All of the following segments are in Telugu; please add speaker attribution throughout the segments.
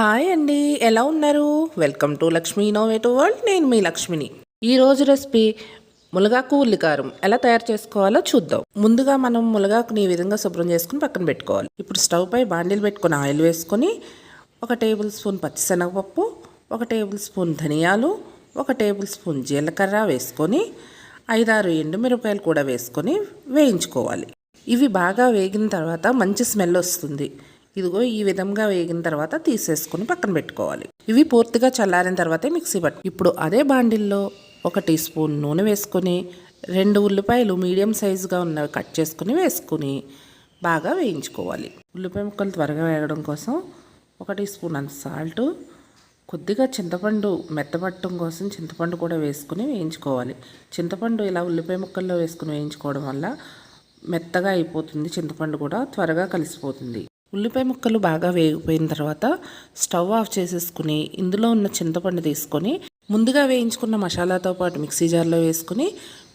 Speaker 1: హాయ్ అండి. ఎలా ఉన్నారు? Welcome to Lakshmi innovative world నేను మీ లక్ష్మిని. ఈరోజు రెసిపీ ములగాకు ఉల్లికారం ఎలా తయారు చేసుకోవాలో చూద్దాం. ముందుగా మనం ములగాకుని ఈ విధంగా శుభ్రం చేసుకుని పక్కన పెట్టుకోవాలి. ఇప్పుడు స్టవ్ పై బాండీలు పెట్టుకుని ఆయిల్ వేసుకొని ఒక టేబుల్ స్పూన్ పచ్చిశనగపప్పు ఒక టేబుల్ స్పూన్ ధనియాలు ఒక టేబుల్ స్పూన్ జీలకర్ర వేసుకొని ఐదారు ఎండుమిరపకాయలు కూడా వేసుకొని వేయించుకోవాలి. ఇవి బాగా వేగిన తర్వాత మంచి స్మెల్ వస్తుంది. ఇదిగో ఈ విధంగా వేగిన తర్వాత తీసేసుకుని పక్కన పెట్టుకోవాలి. ఇవి పూర్తిగా చల్లారిన తర్వాతే మిక్సీ పట్టు. ఇప్పుడు అదే బాండిల్లో ఒక టీ స్పూన్ నూనె వేసుకొని రెండు ఉల్లిపాయలు మీడియం సైజుగా ఉన్నవి కట్ చేసుకుని వేసుకుని బాగా వేయించుకోవాలి. ఉల్లిపాయ ముక్కలు త్వరగా వేగడం కోసం ఒక టీ స్పూన్ అంత సాల్ట్ కొద్దిగా చింతపండు మెత్తపట్టడం కోసం చింతపండు కూడా వేసుకుని వేయించుకోవాలి. చింతపండు ఇలా ఉల్లిపాయ ముక్కల్లో వేసుకుని వేయించుకోవడం వల్ల మెత్తగా అయిపోతుంది చింతపండు కూడా త్వరగా కలిసిపోతుంది. ఉల్లిపాయ ముక్కలు బాగా వేగిపోయిన తర్వాత స్టవ్ ఆఫ్ చేసేసుకుని ఇందులో ఉన్న చింతపండు తీసుకొని ముందుగా వేయించుకున్న మసాలాతో పాటు మిక్సీ జార్లో వేసుకుని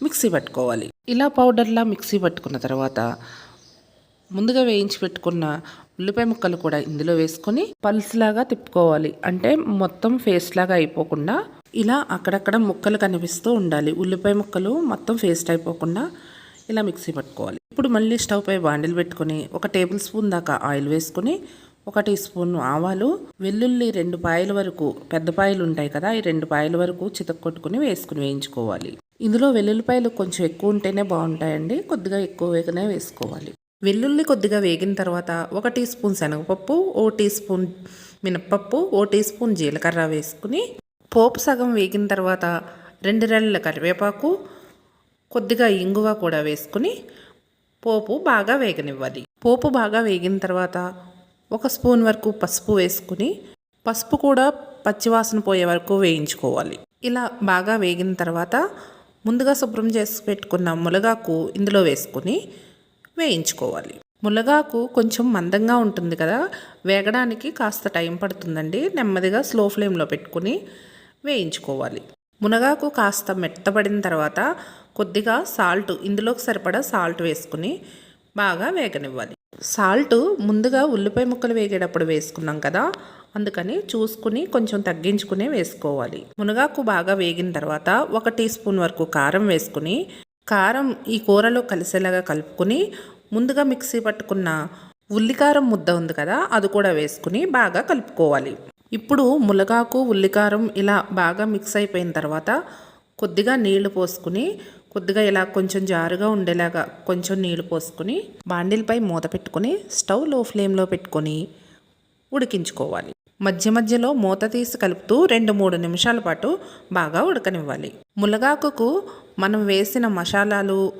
Speaker 1: మిక్సీ పట్టుకోవాలి. ఇలా పౌడర్లా మిక్సీ పట్టుకున్న తర్వాత ముందుగా వేయించి పెట్టుకున్న ఉల్లిపాయ ముక్కలు కూడా ఇందులో వేసుకొని పల్స్లాగా తిప్పుకోవాలి. అంటే మొత్తం ఫేస్ లాగా అయిపోకుండా ఇలా అక్కడక్కడ ముక్కలు కనిపిస్తూ ఉండాలి. ఉల్లిపాయ ముక్కలు మొత్తం ఫేస్ట్ అయిపోకుండా ఇలా మిక్సీ పట్టుకోవాలి. ఇప్పుడు మళ్ళీ స్టవ్ పై బాండిల్ పెట్టుకొని ఒక టేబుల్ స్పూన్ దాకా ఆయిల్ వేసుకొని ఒక టీ స్పూన్ ఆవాలు వెల్లుల్లి రెండు పాయల వరకు పెద్ద పాయలు ఉంటాయి కదా ఈ రెండు పాయల వరకు చితక్కొట్టుకుని వేసుకుని వేయించుకోవాలి. ఇందులో వెల్లుల్లిపాయలు కొంచెం ఎక్కువ ఉంటేనే బాగుంటాయండి కొద్దిగా ఎక్కువ వేగనే వేసుకోవాలి. వెల్లుల్లి కొద్దిగా వేగిన తర్వాత ఒక టీ స్పూన్ శనగపప్పు ఓ టీ స్పూన్ మినప్పప్పు ఓ టీ స్పూన్ జీలకర్ర వేసుకుని పోపు సగం వేగిన తర్వాత రెండు రెళ్ళ కరివేపాకు కొద్దిగా ఇంగువ కూడా వేసుకుని పోపు బాగా వేగనివ్వాలి. పోపు బాగా వేగిన తర్వాత ఒక స్పూన్ వరకు పసుపు వేసుకుని పసుపు కూడా పచ్చివాసన పోయే వరకు వేయించుకోవాలి. ఇలా బాగా వేగిన తర్వాత ముందుగా శుభ్రం చేసి పెట్టుకున్న మునగాకు ఇందులో వేసుకుని వేయించుకోవాలి. మునగాకు కొంచెం మందంగా ఉంటుంది కదా వేగడానికి కాస్త టైం పడుతుందండి. నెమ్మదిగా స్లో ఫ్లేమ్లో పెట్టుకుని వేయించుకోవాలి. మునగాకు కాస్త మెత్తబడిన తర్వాత కొద్దిగా సాల్ట్ ఇందులోకి సరిపడా సాల్ట్ వేసుకుని బాగా వేగనివ్వాలి. సాల్ట్ ముందుగా ఉల్లిపాయ ముక్కలు వేగేటప్పుడు వేసుకున్నాం కదా అందుకని చూసుకుని కొంచెం తగ్గించుకునే వేసుకోవాలి. మునగాకు బాగా వేగిన తర్వాత ఒక టీ స్పూన్ వరకు కారం వేసుకుని కారం ఈ కూరలో కలిసేలాగా కలుపుకుని ముందుగా మిక్సీ పట్టుకున్న ఉల్లికారం ముద్ద ఉంది కదా అది కూడా వేసుకుని బాగా కలుపుకోవాలి. ఇప్పుడు ములగాకు ఉల్లికారం ఇలా బాగా మిక్స్ అయిపోయిన తర్వాత కొద్దిగా నీళ్ళు పోసుకుని కొద్దిగా ఇలా కొంచెం జారుగా ఉండేలాగా కొంచెం నీళ్ళు పోసుకుని బాండిల్పై మూత పెట్టుకుని స్టవ్లో ఫ్లేమ్లో పెట్టుకొని ఉడికించుకోవాలి. మధ్య మధ్యలో మూత తీసి కలుపుతూ రెండు మూడు నిమిషాల పాటు బాగా ఉడకనివ్వాలి. ములగాకుకు మనం వేసిన మసాలాలు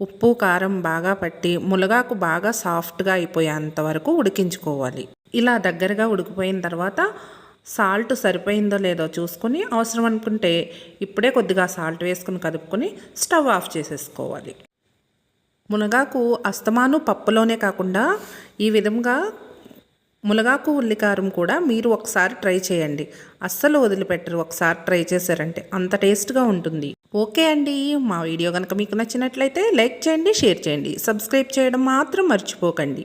Speaker 1: ఉప్పు కారం బాగా పట్టి ములగాకు బాగా సాఫ్ట్గా అయిపోయేంత వరకు ఉడికించుకోవాలి. ఇలా దగ్గరగా ఉడికిపోయిన తర్వాత సాల్ట్ సరిపోయిందో లేదో చూసుకొని అవసరం అనుకుంటే ఇప్పుడే కొద్దిగా సాల్ట్ వేసుకుని కదుపుకొని స్టవ్ ఆఫ్ చేసేసుకోవాలి. మునగాకు అస్తమాను పప్పులోనే కాకుండా ఈ విధంగా మునగాకు ఉల్లికారం కూడా మీరు ఒకసారి ట్రై చేయండి. అస్సలు వదిలిపెట్టరు ఒకసారి ట్రై చేశారంటే అంత టేస్ట్గా ఉంటుంది. ఓకే అండి మా వీడియో కనుక మీకు నచ్చినట్లయితే లైక్ చేయండి షేర్ చేయండి. సబ్స్క్రైబ్ చేయడం మాత్రం మర్చిపోకండి.